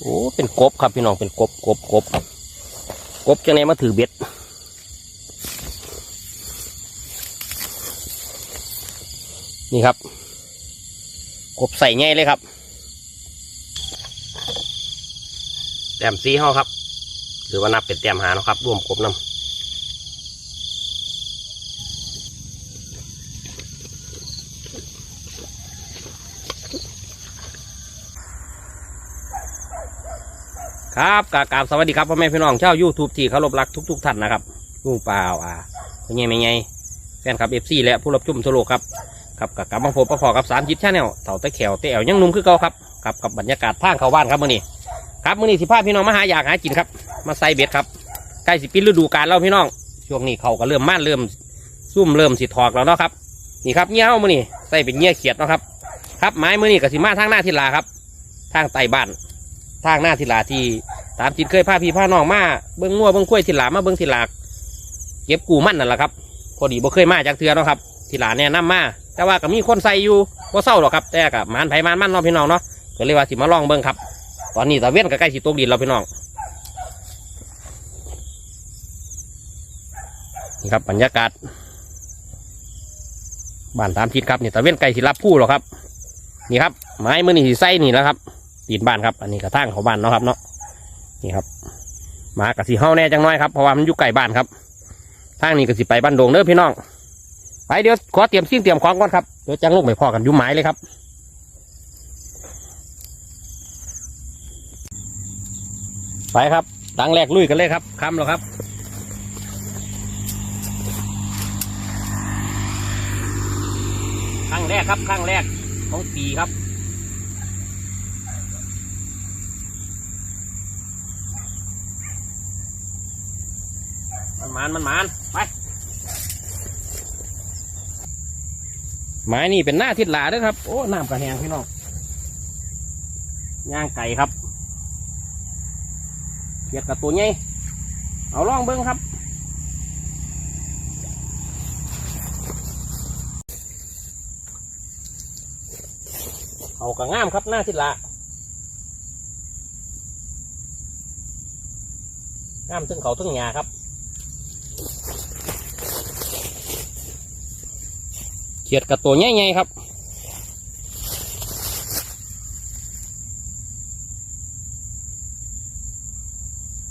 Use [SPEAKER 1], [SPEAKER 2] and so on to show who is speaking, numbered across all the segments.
[SPEAKER 1] โอ้เป็นกบครับพี่น้องเป็นกบกบกบกบจังไหนมาถือเบ็ดนี่ครับ กบใส่ง่ายเลยครับแต้มซีเฮาครับ หรือว่านับเป็นแต้มหานะครับ รวมกบน้ำ ครับกากราบสวัสดีครับพ่อแม่พี่น้องชาวยูทูบที่เคารพรักทุกๆท่านนะครับลุงเปล่าอ่าเป็นไงเป็นไงแฟนคลับเอฟซีและผู้รับชมทั่วโลกครับครับกับกลับมาพบประขอกับสามจิตชาแนลเต่าตะแขวเต๋วยังนุ่มคือเก่าครับกับกับบรรยากาศทางเข้าบ้านครับมื่อนี้ครับมื่อนี้สิพาพี่น้องมาหาอยากหากินครับ มาใส่เบ็ดครับใกล้สิปิดฤดูกาลแล้วพี่น้องช่วงนี้เขาก็เริ่มม่านเริ่มซุ่มเริ่มสิถอกแล้วเนาะครับนี่ครับเงี้ยมื่อนี้ใส่เป็นเงี้ยเขียดเนาะครับครับไม้มื่อนี้กับสิมาทางหน้าทิลาครับ ทางไต่บ้าน ทางหน้าทิลาที่ตามจิตเคยพาพี่พาน้องมาเบิ้องงัวเบิ้องกล้วยทิลามาเบิ้องทิลาเก็บกูมั่นนั่นแหละครับพอดีบ่เคยมาจากเทือเนาะครับทิลาแนะนำมาแต่ว่าก็มีคนใส่อยู่ว่าเศร้าหรอกครับ แต่กับมันไผ่มันมันเนาะพี่น้องเนาะก็เลยว่าสิมาลองเบิ่งครับ ตอนนี้ตะเวนก็ใกล้สิตกดินแล้วพี่น้องนี่ครับบรรยากาศบ้านตามทิศครับนี่ตะเว้นใกล้สิรับผู้หรอกครับ นี่ครับ ไม้มือนี่สิใส่นี่แล้วครับ ตีนบ้านครับ อันนี้กระทั่งเขาบ้านเนาะครับเนาะนี่ครับมากับสีเฮาแน่จังน้อยครับเพราะว่ามันอยู่ใกล้บ้านครับทางนี้ก็สิไปบ้านโดงเด้อพี่น้องไปเดี๋ยวขอเตรียมสิ่งเตรียมของก่อนครับเดี๋ยวจังลูกไปพอกันอยุ่หมายเลยครับไปครับตังแรกลุยกันเลยครับคำแล้วครับครั้งแรกครับครั้งแรกของปีครับ มันหมานมันหมานไปไม้นี่เป็นหน้าทิศหลาเด้วยครับ โอ้น้ำกระแหงพี่น้องย่างไก่ครับเกียดกับตัวใหญ่เอาล่องเบิ้งครับเอากระง่ามครับหน้าทิศหลาง่ามถึงเขาถึงหญ้าครับ ขียดกับตัวใหญ่ๆครับ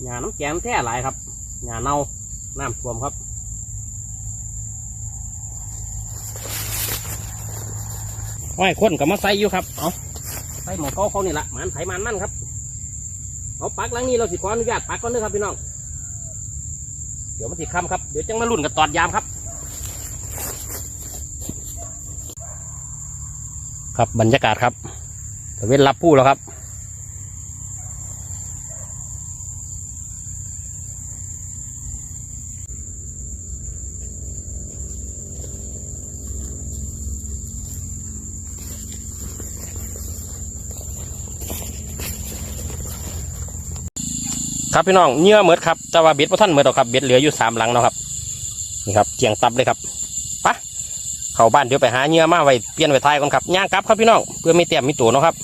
[SPEAKER 1] หญ้าน้ำแกงแท้หลายครับ หญ้าเน่า น้ำท่วมครับห้อยคนกับมาใส่อยู่ครับ เอาใส่หมอเขาเขานี่ละมันไถมันมั่นครับ เอาปักหลังนี้เราสิขออนุญาตปักก่อนเด้อครับพี่น้อง เดี๋ยวมันสิคำครับ เดี๋ยวจังมาลุ่นกับตอดยามครับ ครับบรรยากาศครับตะเวนรับผู้แล้วครับ ครับพี่น้องเนื้อเมือดครับแต่ว่าเบ็ดพระท่านเมือดหรอกครับเบ็ดเหลืออยู่สามหลังเนาะครับนี่ครับเจียงตับเลยครับ เข้าบ้านเดี๋ยวไปหาเนื้อมาไว้เปลี่ยนไว้ท้ายก่อนครับย่างกลับครับพี่น้องเพื่อไม่เตรียมมีตัวเนาะครับ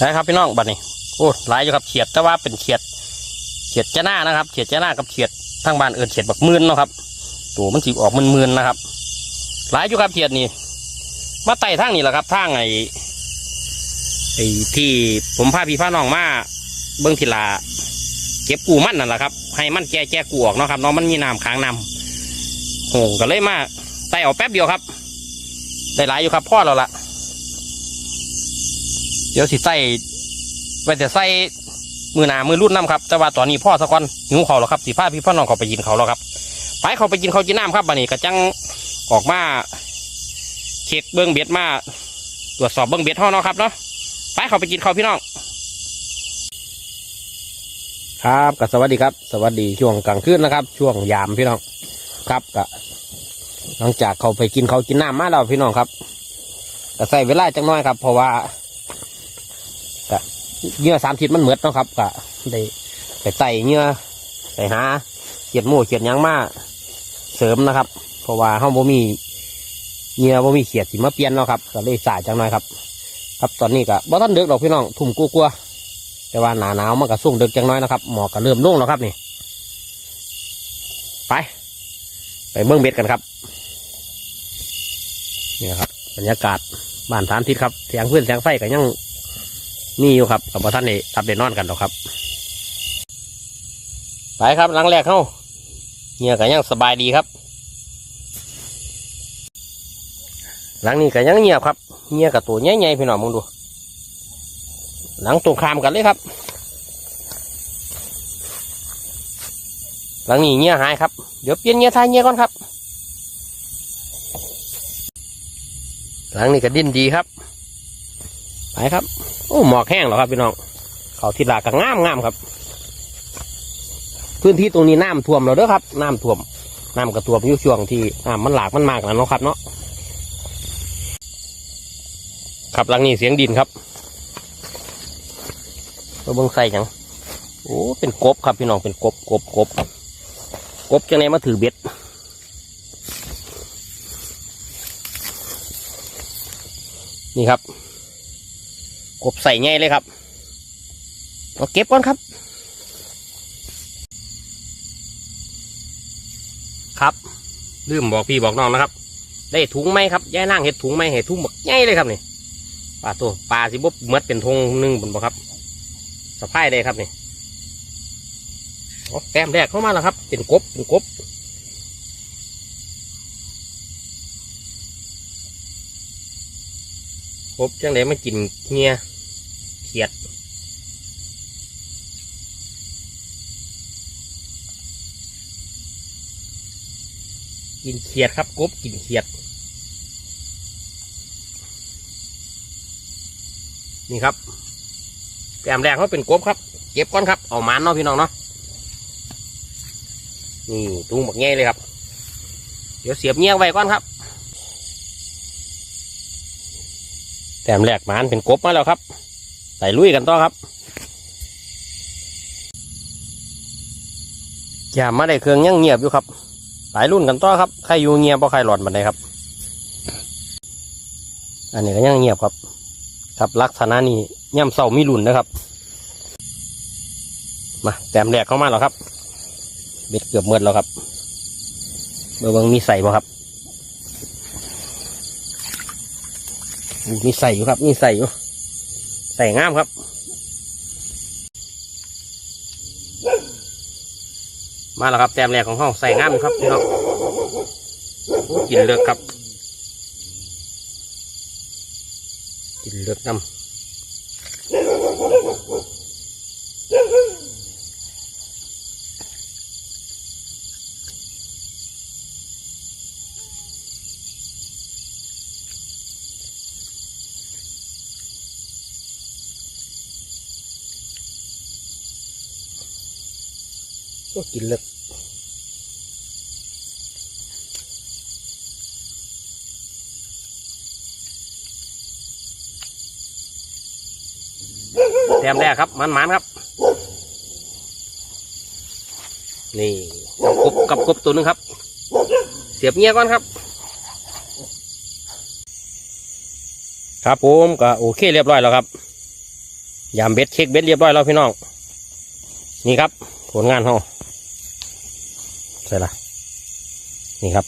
[SPEAKER 1] นะครับพี่น้องบัดนี้โอ้หลายอยู่ครับเฉียดแต่ว่าเป็นเฉียดเฉียดจะหน้านะครับเฉียดจะหน้ากับเฉียดทางบ้านเอินเฉียดบักมื่นเนาะครับตัวมันสีออกมื่นๆนะครับ หลายอยู่ครับเฉียดนี่มาไต่ทางนี่แหละครับทางไอ้ไอ้ที่ผมพาพี่พาน้องมาเบิ้องทีลาเก็บกูมันนั่นแหละครับ ให้มันแก่แก่กูออกเนาะครับเนาะมันมีน้ำค้างน้ำโหก็เลยมา ไต่ออกแป๊บเดียวครับ ได้หลายอยู่ครับพ่อเราละเดี๋ยวสิใส่ไว้แต่ใส่มือหนามือรุ่นน้ำครับ แต่ว่าตอนนี้พ่อสะกอนหิวเขาแล้วครับสีผ้าพี่พ่อน้องเขาไปกินเขาแล้วครับ ไปเขาไปกินเขาวกินน้ำครับบันนี้กระจังออกมาเช็คเบิ้องเบ็ดมาตรวจสอบเบิ้องเบ็ดห้องเนาะครับเนาะไปเขาไปกินเขาพี่น้องครับก็สวัสดีครับ สวัสดีช่วงกลางคืนนะครับ ช่วงยามพี่น้อง ครับก็ หลังจากเขาไปกินเขากินน้ำมาแล้วพี่น้องครับก็ใส่เวลาจังน้อยครับ เพราะว่าก็เหงื่อสามทิศมันเหมือดนะครับก็ได้ไปใส่เหงื่อไปหาเขียดหมูเขียดยังมาเสริมนะครับ เพราะว่าห้องบ่มีเหงื่อบ่มีเขียดสิมาเปลี่ยนเนาะครับก็เลยสายจังน้อยครับ ครับตอนนี้ก็บ่ทันเดือกดอกพี่น้องทุ่มกลัวแต่ว่าหนาหนาวมันก็สุ่งเดึกจังน้อยนะครับหมอกก็เริ่มลงแล้วครับนี่ ไป ไปเบื้องเบ็ดกันครับ นี่ครับบรรยากาศบ้านฐานทิศครับเสียงเพื่อนเสียงไฟก็ยังนี่อยู่ครับกับท่านนี่ทับเดนนอนกันหรอกครับ ไปครับหลังแรกเข้าเงียก็ยังสบายดีครับ หลังนี้ก็ยังเงียบครับเงียกับตัวใหญ่ๆพี่น้องมึงดู หลังตรงข้ามกันเลยครับ หลังนี้เงียหายครับเดี๋ยวเปลี่ยนเงียทายเงียก่อนครับ หลังนี้ก็ดิ้นดีครับไปครับ โอ้หมอกแห้งแล้วครับพี่น้องเขาทิศลาก็งามงามครับ พื้นที่ตรงนี้น้ำท่วมแล้วเด้อครับน้ำท่วมน้ำกระท่วมอยู่ช่วงที่น้ำมันหลากมันมากแล้วเนาะครับเนาะครับหลังนี้เสียงดินครับเราเบิ่งใส่ยังโอ้เป็นกบครับพี่น้องเป็นกบกบกบกบจังไหนมาถือเบ็ด นี่ครับ กบใส่ง่ายเลยครับเอาเก็บก่อนครับ ครับลืมบอกพี่บอกน้องนะครับ ได้ถุงไหมครับย่ายนั่งเห็ดถุงไหมเห็ดถุงบักง่ายเลยครับนี่ปลาตัวปลาสิบบเมดเป็นทงหนึ่งบนบ่ครับสะพายได้ครับนี่โอ้แต้มแรกเข้ามาแล้วครับ เป็นกบเป็นกบ กบจังไดมากินเงียเขียด กินเขียดครับกบกินเขียด นี่ครับแต้มแรกเขาเป็นกบครับ เก็บก่อนครับ เอามันเนาะพี่น้องเนาะ นี่ตุ้งบักแง่เลยครับ เดี๋ยวเสียบเงี้ยไว้ก่อนครับ แต้มแรกมันเป็นกบมาแล้วครับไปลุยกันต่อครับอย่ามาได้เครื่องยังเงียบอยู่ครับ หลายรุ่นกันต่อครับใครอยู่เงียบเพราะใครหลอนบันไดครับ อันนี้ก็ยังเงียบครับ ครับลักษณะนี้ย่ำเศร้ามีรุ่นนะครับ มาแต้มแรกเข้ามาแล้วครับ เบ็ดเกือบหมดแล้วครับเบอร์บิงมีใส่บ่ครับ มีใส่อยู่ครับ มีใส่อยู่ ใส่งามครับ มาแล้วครับแต้มแรกของห้องใส่งามอยู่ครับพี่น้องกินเลือกครับ กินเลือกน้ำ โอ้กินเลือกแต้มแรกครับมันมันครับ นี่กับกบกับกบตัวหนึงครับ เสียบเงี้ยก่อนครับ ครับผมก็โอเคเรียบร้อยแล้วครับยามเบ็ดเช็คเบ็ดเรียบร้อยแล้วพี่น้อง นี่ครับ ผลงานเรา ใช่ละนี่ครับ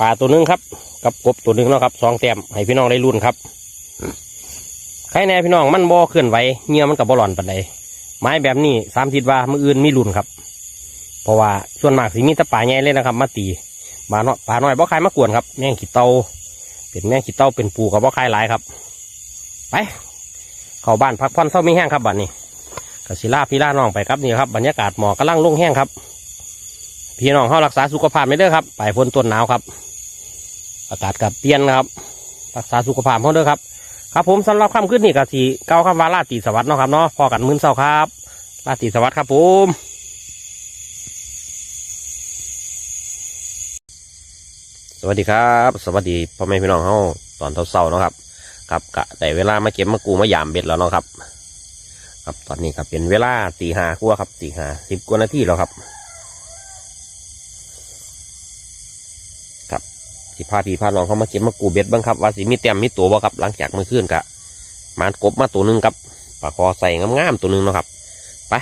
[SPEAKER 1] ปลาตัวหนึงครับ กับกบตัวหนึงเนาะครับสองแต้มให้พี่น้องได้รุ่นครับใครแน่พี่น้องมันบ่อเคลื่อนไหวเงี้ยมันกับบ่หลอนปันใดไม้แบบนี้สามทิศว่ามืออื่นมีรุ่นครับ เพราะว่าส่วนมากสิมีต่ป่าใหญ่เลยนะครับ มาตีปลาน้อยปลาน้อยบ่ใครมากวนครับแม่งขีดเตาเป็นแม่งขีดเตาเป็นปูกับบ่ใครหลายครับ ไป เข้าบ้านพักผ่อนเศร้าไม่แห้งครับบัดนี้ กสิลาพี่ล่าน้องไปครับนี่ครับบรรยากาศหมอกกำลังลงแห้งครับ พี่น้องเข้ารักษาสุขภาพไม่เด้อครับไปฝนต้นหนาวครับ อากาศกับเปลี่ยนครับ รักษาสุขภาพเขาเด้อครับ ครับผมสำหรับค่ำขึ้นนี่กสีเก้าคำว่าราตีสวัสดิ์เนาะครับเนาะพอกันมื้อเช้าครับราตีสวัสดิ์ครับผมสวัสดีครับ สวัสดีพ่อแม่พี่น้องเฮาตอนเช้าๆเนาะครับ ครับกะแต่เวลามาเก็บมากูมายามเบ็ดแล้วเนาะครับ ครับตอนนี้ครับเป็นเวลาตีห้ากว่าครับตีห้าสิบกว่านาทีแล้วครับ ครับสิพาพี่พาน้องเข้ามาเก็บมากูเบ็ดบ้างครับว่าสิมีเต็มมีตัวบ่ครับ หลังจากเมื่อคืนกะมานกบมาตัวหนึ่งครับปลาคอใส่งามๆตัวหนึงเนาะครับไป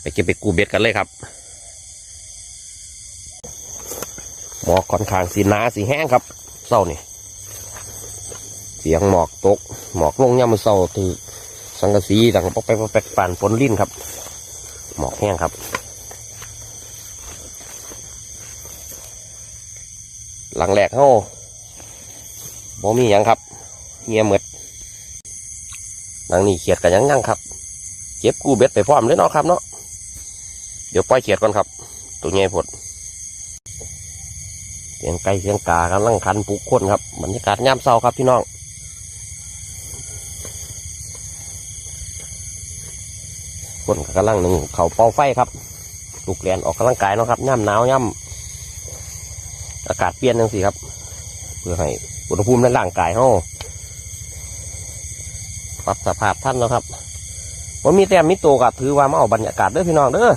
[SPEAKER 1] ไปเก็บไปกูเบ็ดกันเลยครับหมอกค่อนข้างสีหนาสีแห้งครับเศร้านี่เสียงหมอกตกหมอกลงย่ำมือเศร้าถือ สังกะสีดังปอกไปปอกแปกปั่นฝนลิ้นครับ หมอกแห้งครับ หลังแหลกเฮ้าบ่มีหยังครับเงียบหมดหลังนี้เขียดกันยังยังครับเก็บกูเบ็ดไปพร้อมเลยเนาะครับเนาะเดี๋ยวปล่อยเขียดก่อนครับ ตัวใหญ่พดเสียงไก่เสียงกากำลังคันปุกคนครับบรรยากาศยามเช้าครับพี่น้อง คนก็กำลังหนึ่งเขาเป่าไฟครับลูกแลนออกกำลังกายเนาะครับย่ำหนาวย่ำอากาศเปลี่ยนจังสิครับ เพื่อให้อุณหภูมิในร่างกายเราปรับสภาพท่านเนาะครับว่ามีแต้มมีโตกับถือว่ามาเอาบรรยากาศเด้อพี่น้องเด้อ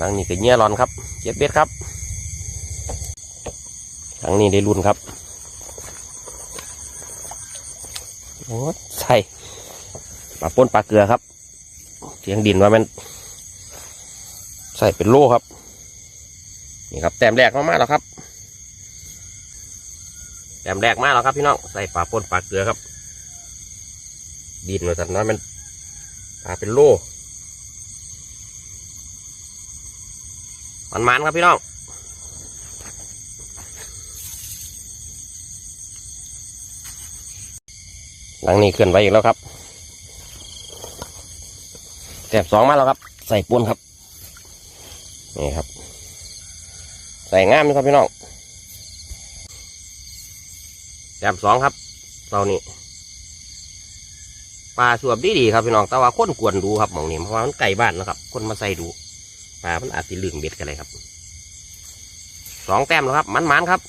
[SPEAKER 1] ดังนี้ก็เงี้ยร้อนครับเจ็บเบ็ดครับทางนี้ได้รุ่นครับ โอ้ใช่ปลาป้นปลาเกลือครับเสียงดินว่ามัน ใส่เป็นโลครับ นี่ครับ แต้มแรกมากๆแล้วครับ แต้มแรกมากแล้วครับพี่น้อง ใส่ปลาป้นปลาเกลือครับ ดินว่าสันน้อยมันปลาเป็นโลมันมันๆครับพี่น้อง หลังนี้เคลื่อนไหวอีกแล้วครับแถบสองมาแล้วครับ ใส่ปูนครับ นี่ครับ ใส่งามเลยครับพี่น้องแถบสองครับเสานี้ปลาสวบดีดีครับพี่น้องแต่ว่าคนกวนดูครับหมองนี้เพราะว่ามันไก่บ้านนะครับคนมาใส่ดูปลามันอาจจะลืงเบ็ดกันเลยครับสองแต้มแล้วครับมันๆครับ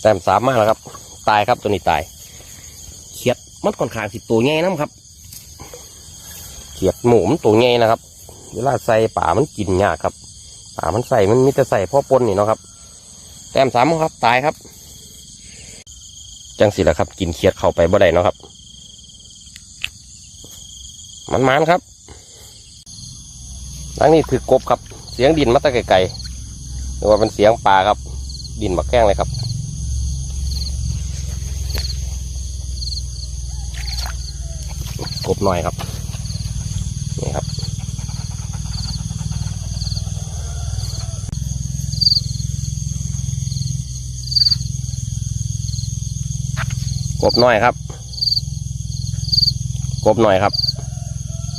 [SPEAKER 1] แต้มสามมาแล้วครับ ตายครับตัวนี้ตาย มันค่อนข้างสิตัวใหญ่น้ำครับเขียดหมูมันตัวใหญ่นะครับ เวลาใส่ป่ามันกินยากครับป่ามันใส่มันมีแต่ใส่พ่อปนนี่เนาะครับ แต้มสามครับตายครับ จังสิละครับ กินเขียดเข้าไปบ่ได้เนาะครับ มันมันครับหลังนี้ถือกบครับ เสียงดินมาตะไกลๆหรือว่าเป็นเสียงปลาครับ ดินบักแข้งเลยครับ กบหน่อยครับนี่ครับ กบหน่อยครับ กบหน่อยครับ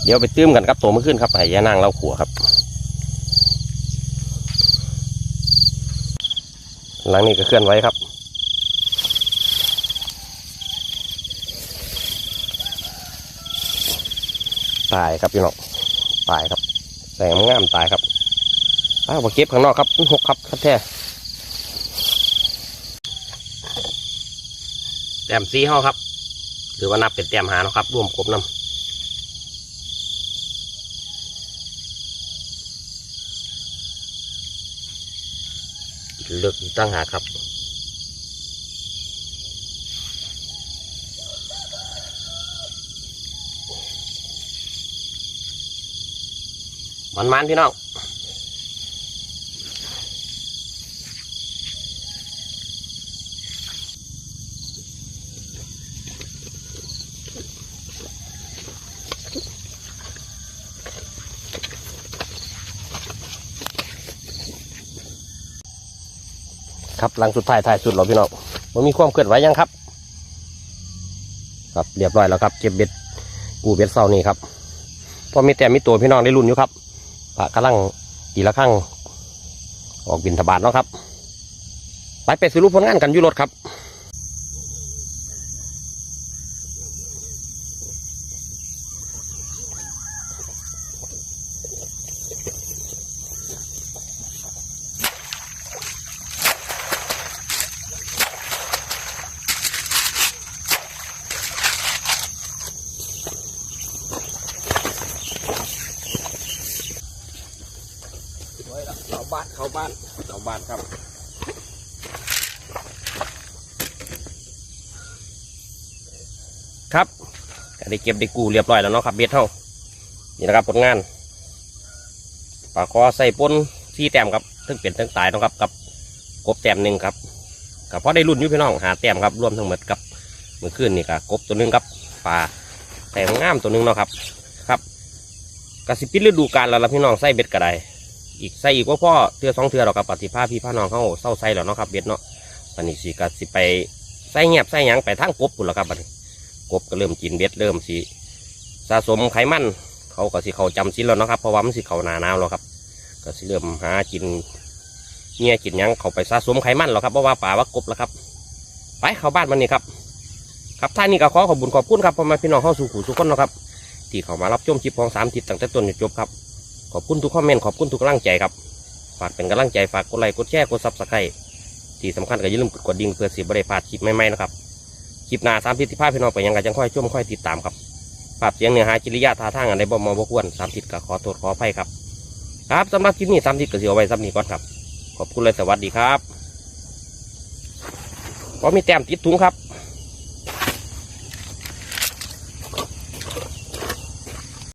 [SPEAKER 1] เดี๋ยวไปตื้มกันครับตัวเมื่อขึ้นครับไห้ยานั่งเล่าขัวครับหลังนี้ก็เคลื่อนไว้ครับ ตายครับพี่น้องตายครับแสงงามตายครับเอาไปเก็บข้างนอกครับหกครับครับแท้แต้มซีเฮาครับ หรือว่านับเป็นแต้มหาเนาะครับ รวมครบน้ำเลือกตั้งหาครับ มันมันพี่น้องครับหลังสุดท้ายท้ายสุดแล้วพี่น้องมันมีความเคลื่อนไหวยังครับ ครับเรียบร้อยแล้วครับเก็บเบ็ดกูเบ็ดเศร้านี่ครับพอมีแต่มีตัวพี่น้องได้รุ่นอยู่ครับ พระกำลังตีละข้างออกบินทบาทเนาะครับ ไปไปสรุปผลงานกันยุรถครับ เราบ้านเข้าบ้านครับครับก็ได้เก็บได้กูเรียบร้อยแล้วเนาะครับเบ็ดเท่านี่นะครับผลงานปลาคอใส่ปนที่แต้มครับทั้งเปลี่ยนทั้งตายนะครับกับกบแต้มหนึ่งครับกับเพอได้รุ่นอยู่พี่น้องหาแต้มครับรวมทั้งหมดกับเมื่อคืนนี่กับกบตัวหนึงครับปลาแต่งามตัวหนึงเนาะครับ ครับกระสิปิดฤดูกาลแล้วพี่น้องใส่เบ็ดกระได อีกใส่อีกว่าพ่อเทือสองเทือเรากับปฏิภาพี่พ่อน้องเขาเศร้าใส่แล้วเนาะครับเบ็ดเนาะวันนี้สิกสิไปใส่เงียบใส่หยังไปทางกบปุ่นแล้วครับบัดนี้กบก็เริ่มกินเบ็ดเริ่มสิสะสมไขมันเขาก็สิเขาจำสินแล้วเนาะครับเพราะว่ามันสิเขาหนาหนาวแล้วครับ ก็สิเริ่มหากินเงี้ยกินหยังเขาไปสะสมไขมันแล้วครับเพราะว่าป่าว่ากบแล้วครับ ไปเข้าบ้านมันนี่ครับครับท่านนี้ก็ขอขอบคุญขอบคุณครับพ่อแม่พี่น้องเข้าสู่ขู่สุขคนเนาะครับ ที่เขามารับชมคลิปของสามทิศตั้งแต่ต้นจนจบครับ ขอบคุณทุกคอมเมนต์ขอบคุณทุกกำลังใจครับ ฝากเป็นกำลังใจฝากกดไลค์กดแชร์กดซับสไครต์ที่สำคัญก็อย่าลืมกดกระดิ่งเพื่อสิบริพลาดคลิปใหม่ๆนะครับคลิปหน้าสามทิศที่พาพี่น้องไปยังกันจังค่อยช่วมค่อยติดตามครับภาพเสียงเนื้อหาจิริยาท่าทางอันใดบ่เหมาบ่ควรสามทิศก็ขอโทษขออภัยครับ ครับสำหรับคลิปนี้สามทิศก็เสียไว้สำนี้ก่อนครับ ขอบคุณเลยสวัสดีครับก็มีแต้มติดถุงครับ